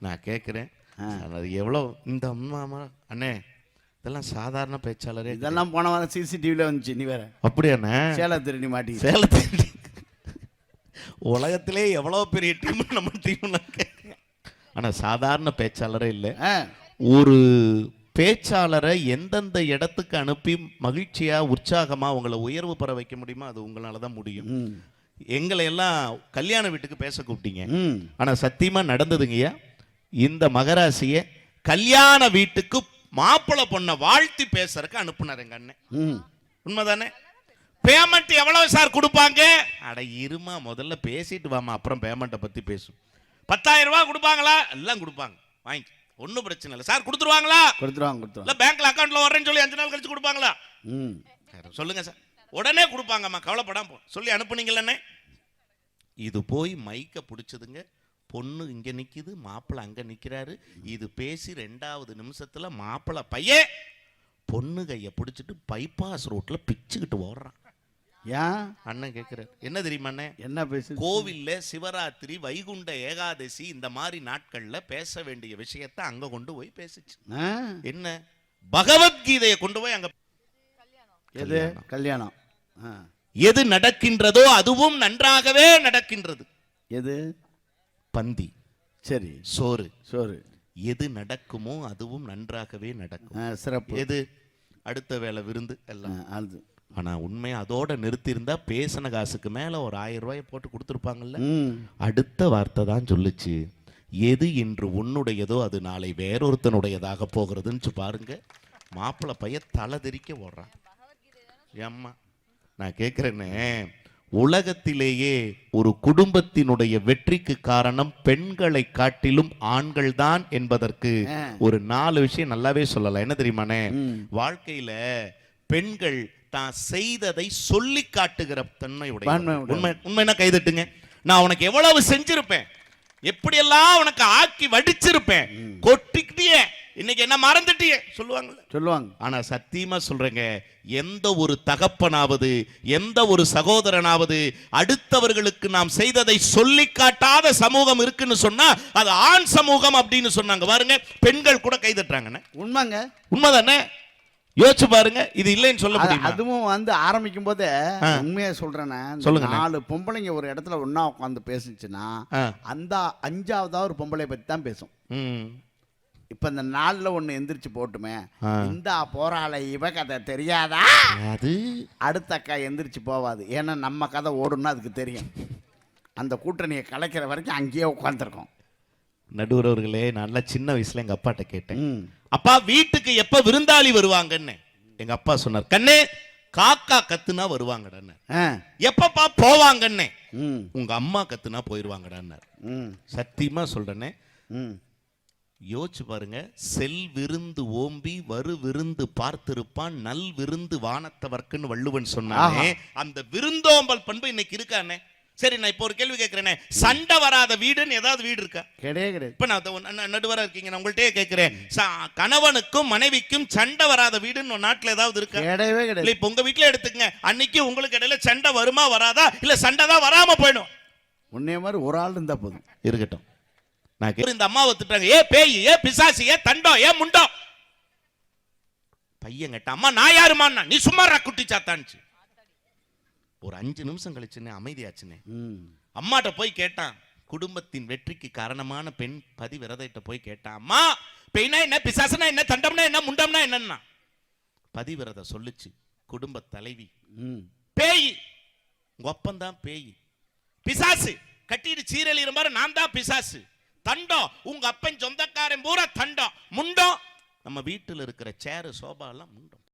நான் கேட்குறேன். அது எவ்வளோ? இந்த அம்மா அம்மா அண்ணே இதெல்லாம் சாதாரண பேச்சாளரே இதெல்லாம் போன வாரம் சிசிடிவில வந்துச்சு நீ வேற. அப்படியாண்ணே சேலை திருடி மாட்டி சேலத்தில் உலகத்திலே எவ்வளோ பெரிய டீம் நம்ம டீம் ஆனா சாதாரண பேச்சாளரே இல்லை. ஒரு பேச்சாளரை எந்தெந்த இடத்துக்கு அனுப்பி மகிழ்ச்சியா உற்சாகமா உங்களை உயர்வு பெற வைக்க முடியுமோ அது உங்களால தான் முடியும். எங்களை எல்லாம் கல்யாண வீட்டுக்கு பேச கூப்பிட்டீங்க. ம். ஆனா சத்தியமா நடந்ததுங்கய்யா? இந்த மகராசிய கல்யாண வீட்டுக்கு மாப்பிள்ளை பொண்ணை வாழ்த்தி பேசுறதுக்கு அனுப்புனார் எங்க அண்ணன். உண்மைதானே? பேமெண்ட் எவ்வளவு சார் கொடுப்பாங்க? அட இருமா முதல்ல பேசிட்டு வாமா அப்புறம் பேமெண்ட்டை பத்தி பேசும். பத்தாயிரம் ரூபாய் கொடுப்பாங்களா? எல்லாம் கொடுப்பாங்க. வாங்கி ஒன்றும் பிரச்சனை இல்லை. சார் கொடுத்துருவாங்களா? கொடுத்துருவாங்க கொடுத்துருவாங்க. இல்ல பேங்க்ல அக்கௌண்ட்ல வரேன்னு சொல்லி அஞ்சு நாள் கழிச்சு கொடுப்பாங்களா? ம். சொல்லுங்க சார் உடனே கொடுப்பாங்கம்மா கவலைப்படாம போ. சொல்லி அனுப்புனீங்களே இது போய் மைக்க பிடிச்சதுங்க. பொண்ணு இங்க நிக்குது மாப்பிள்ளை அங்க நிக்கிறாரு. இது பேசி ரெண்டாவது நிமிஷத்துல மாப்பிள்ளை பையன் பொண்ணு கையை பிடிச்சிட்டு பைபாஸ் ரோட்ல பிச்சுக்கிட்டு ஓடுறான். ஏன்? அண்ணன் கேட்கிறாரு என்ன தெரியுமா அண்ணன் என்ன பேசு கோவில்ல சிவராத்திரி வைகுண்ட ஏகாதசி இந்த மாதிரி நாட்கள்ல பேச வேண்டிய விஷயத்தை அங்க கொண்டு போய் பேசுச்சு. என்ன? பகவத்கீதையை கொண்டு போய் அங்க எது? கல்யாணம். எது நடக்கின்றதோ அதுவும் நன்றாகவே நடக்கின்றது. எது? பந்தி சரி. சோறு. சோறு. எது நடக்குமோ அதுவும் நன்றாகவே நடக்கும். சிறப்பு. எது? அடுத்த வேலை விருந்து எல்லாம். அது. ஆனா உண்மை அதோட நிறுத்தியிருந்தா பேசின காசுக்கு மேல ஒரு ஆயிரம் ரூபாயை போட்டு கொடுத்துருப்பாங்கல்ல? அடுத்த வார்த்தை தான் சொல்லுச்சு. எது இன்று உன்னுடையதோ அது நாளை வேறொருத்தனுடையதாக போகிறதுன்னு பாருங்க. மாப்பிள்ளை பையன் தலை தெறிக்க ஓடுறான். ஏம்மா நான் கேட்குறேனே உலகத்திலேயே ஒரு குடும்பத்தினுடைய வெற்றிக்கு காரணம் பெண்களை காட்டிலும் ஆண்கள் தான் என்பதற்கு. ஒரு நாலு விஷயம் நல்லாவே சொல்லலாம். என்ன தெரியுமானே. வாழ்க்கையில பெண்கள் தான் செய்ததை சொல்லி காட்டுகிற தன்மை உடைய. உண்மை உண்மைன்னா கைதட்டுங்க? நான் உனக்கு எவ்வளவு செஞ்சிருப்பேன். எப்படியெல்லாம் உனக்கு ஆக்கி வடிச்சிருப்பேன். கொட்டிக்கிட்டியே. இன்னைக்கு என்ன மறந்துட்டியே? சொல்லுவாங்கல்ல. சொல்லுவாங்க. ஆனா சத்தியமா சொல்றேங்க எந்த ஒரு தகப்பனாவது எந்த ஒரு சகோதரனாவது அடுத்தவர்களுக்கு நாம் செய்ததை சொல்லி காட்டாத சமூகம் இருக்குன்னு சொன்னா அது ஆண் சமூகம் அப்படின்னு சொன்னாங்க. பாருங்க பெண்கள் கூட கைதட்டுறாங்கண்ணே உண்மைங்க. உண்மைதானே? யோசிச்சு பாருங்க இது இல்லைன்னு சொல்ல முடியுமா? அதுவும் வந்து ஆரம்பிக்கும் போதே உண்மையா சொல்றேனே இந்த சொல்லுங்கண்ணே. நாலு பொம்பளைங்க ஒரு இடத்துல ஒண்ணா உட்காந்து பேசுச்சுன்னா. அந்த அஞ்சாவதா ஒரு பொம்பளை பத்தி தான் பேசும். இப்ப இந்த நாலுல ஒண்ணு எந்திரிச்சு போட்டுமே. இந்த போறாள இவ கதை தெரியாதா? அது. அடுத்த அக்கா எந்திரிச்சு போவாது. ஏன்னா நம்ம கதை ஓடும்னு அதுக்கு தெரியும். அந்த கூட்டணியை கலைக்கிற வரைக்கும் அங்கேயே உட்காந்துருக்கோம் நடுவரவர்களே நல்லா சின்ன வயசுல எங்க அப்பாட்ட கேட்டேன். அப்பா வீட்டுக்கு எப்ப விருந்தாளி வருவாங்கன்னு? எங்க அப்பா சொன்னார் கண்ணே காக்கா கத்துனா வருவாங்கடான்னு. எப்பப்பா போவாங்கன்னு? உங்க அம்மா கத்துனா போயிருவாங்கடான்னார். ம். சத்தியமா சொல்றேனே. ம். யோசிச்சு பாருங்க. செல் விருந்து ஓம்பி வரு விருந்து பார்த்திருப்பான் நல் விருந்து வானத்தவர்க்குன்னு வள்ளுவன் சொன்னானே. அந்த விருந்தோம்பல் பண்பு இன்னைக்கு இருக்கானே சரி நான் இப்போ ஒரு கேள்வி கேட்கிறேனே சண்டை வராத வீடுன்னு ஏதாவது வீடு இருக்கா? கிடையவே கிடையாது. இப்ப நான் தொ- ந- நடுவரா இருக்கீங்க. நான் உங்கள்ட்டயே கேட்கிறேன் கணவனுக்கும் மனைவிக்கும் சண்டை வராத வீடுன்னு நாட்டுல ஏதாவது இருக்கா? கிடையவே கிடையாது. இப்ப உங்க வீட்ல எடுத்துக்கங்க. அன்னைக்கு உங்களுக்கு இடையில சண்டை வருமா வராதா? இல்ல சண்டை தான் வராம போயிடும். உன்னைய மாதிரி ஒரு ஆள் இருந்தா போதும். இருக்கட்டும். நான் இந்த அம்மாவை திட்டுறாங்க. ஏ பேய் ஏ பிசாசு ஏ தண்டம் ஏ முண்டம் பையன் கேட்ட அம்மா நான் யாருமான்னா நீ சும்மா குட்டி சாத்தான்ச்சு ஒரு அஞ்சு நிமிஷம் கழிச்சுன்னு அமைதியாச்சுனே ம். அம்மாட்ட போய் கேட்டான். குடும்பத்தின் வெற்றிக்கு காரணமான பெண் பதிவிரதைட்ட போய் கேட்டான் அம்மா பெய்னா என்ன? பிசாசுனா என்ன? தண்டம்னா என்ன? முண்டம்னா என்னன்னா? பதிவிரதை சொல்லுச்சு குடும்ப தலைவி. பேய் ஒப்பந்தான் பேய். பிசாசு கட்டிட்டு சீரல் இருமாறு நான் தான் பிசாசு. தண்டம். உங்க அப்பன் சொந்தக்காரன் பூரா தண்டம். முண்டம். நம்ம வீட்டில் இருக்கிற சேரு சோபா எல்லாம் முண்டம்.